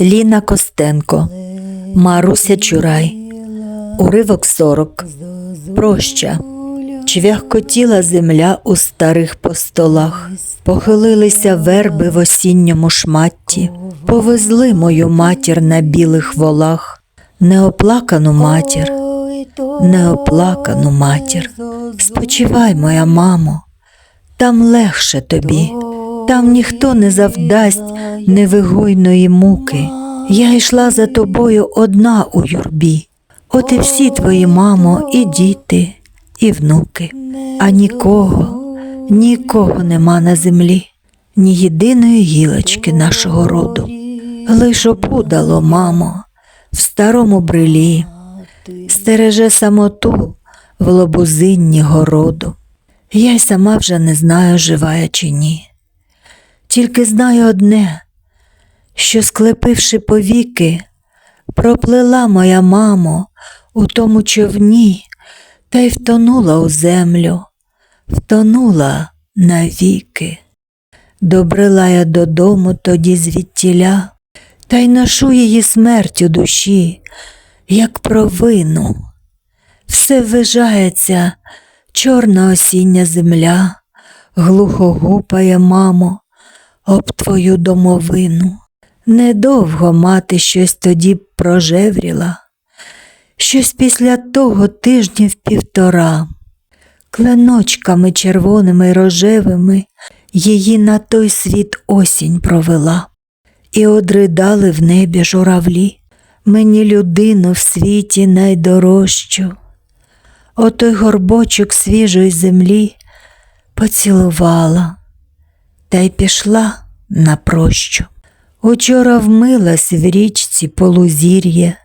Ліна Костенко, Маруся Чурай, уривок 40, Проща. Чвяхкотіла земля у старих постолах, похилилися верби в осінньому шматті, повезли мою матір на білих волах, неоплакану матір, неоплакану матір. Спочивай, моя мамо, там легше тобі, там ніхто не завдасть невигойної муки. Я йшла за тобою одна у юрбі. От і всі твої мамо, і діти, і внуки, а нікого, нікого нема на землі, ні єдиної гілочки нашого роду. Лиш опудало, мамо, в старому брилі, стереже самоту в лобузинні городу. Я й сама вже не знаю, жива чи ні. Тільки знаю одне, що, склепивши повіки, проплила моя мамо у тому човні та й втонула у землю, втонула навіки. Добрила я додому тоді звідтіля, та й ношу її смерть у душі, як провину. Все ввижається, чорна осіння земля, глухо гупає, мамо, об твою домовину. Недовго мати щось тоді прожевріла, щось після того тижнів півтора, кленочками червоними й рожевими її на той світ осінь провела, і одридали в небі журавлі мені людину в світі найдорожчу. Отой горбочок свіжої землі поцілувала та й пішла на прощу. Учора вмилась в річці полузір'я,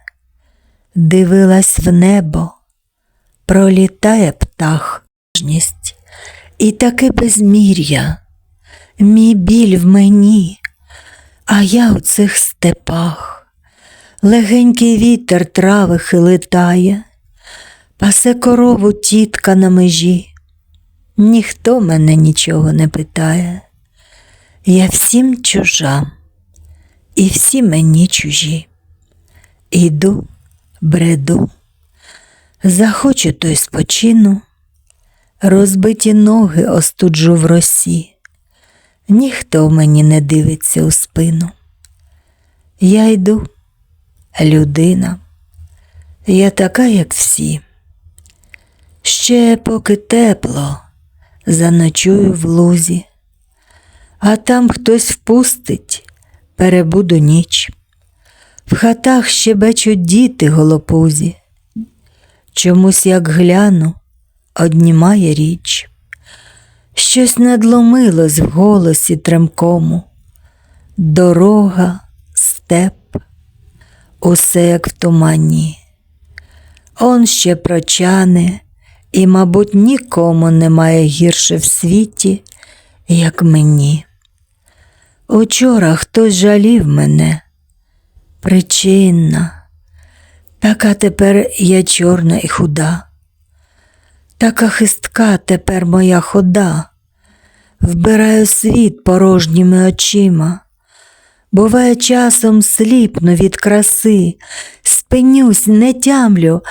дивилась в небо, пролітає птах ність, і таке безмір'я, мій біль в мені, а я у цих степах, легенький вітер трави хилитає, пасе корову тітка на межі, ніхто мене нічого не питає, я всім чужа і всі мені чужі. Іду, бреду, захочу то й спочину, розбиті ноги остуджу в росі, ніхто мені не дивиться у спину. Я йду, людина, я така, як всі. Ще поки тепло, заночую в лузі, а там хтось впустить перебуду ніч. В хатах щебечуть діти голопузі. Чомусь, як гляну, однімає річ. Щось надломилось в голосі тремкому. Дорога, степ, усе як в тумані. Он ще прочане, і, мабуть, нікому немає гірше в світі, як мені. Учора хтось жалів мене, причинна, така тепер я чорна і худа, така хистка тепер моя хода, вбираю світ порожніми очима, буває, часом сліпну від краси, спинюсь, не тямлю,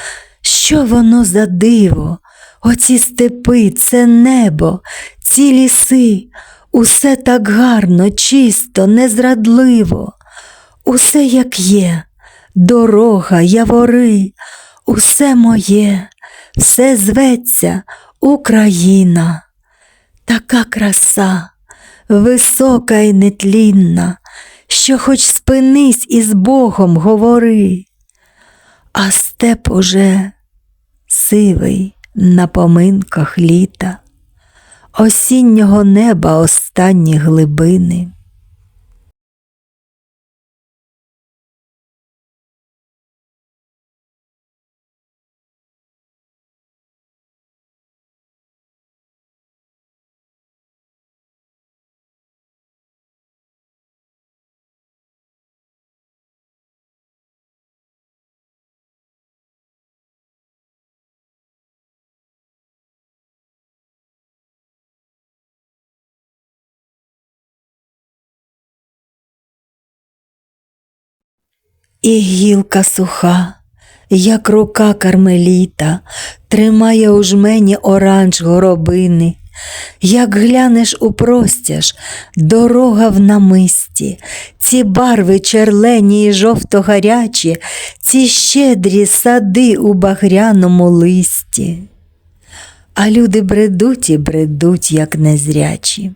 що воно за диво, оці степи, це небо, ці ліси. Усе так гарно, чисто, незрадливо, усе як є, дорога, явори, усе моє, все зветься Україна, така краса, висока і нетлінна, що хоч спинись із Богом говори, а степ уже сивий на поминках літа осіннього неба останні глибини. І гілка суха, як рука кармеліта, тримає у жмені оранж горобини. Як глянеш у простяж, дорога в намисті, ці барви черлені і жовто-гарячі, ці щедрі сади у багряному листі. А люди бредуть і бредуть, як незрячі.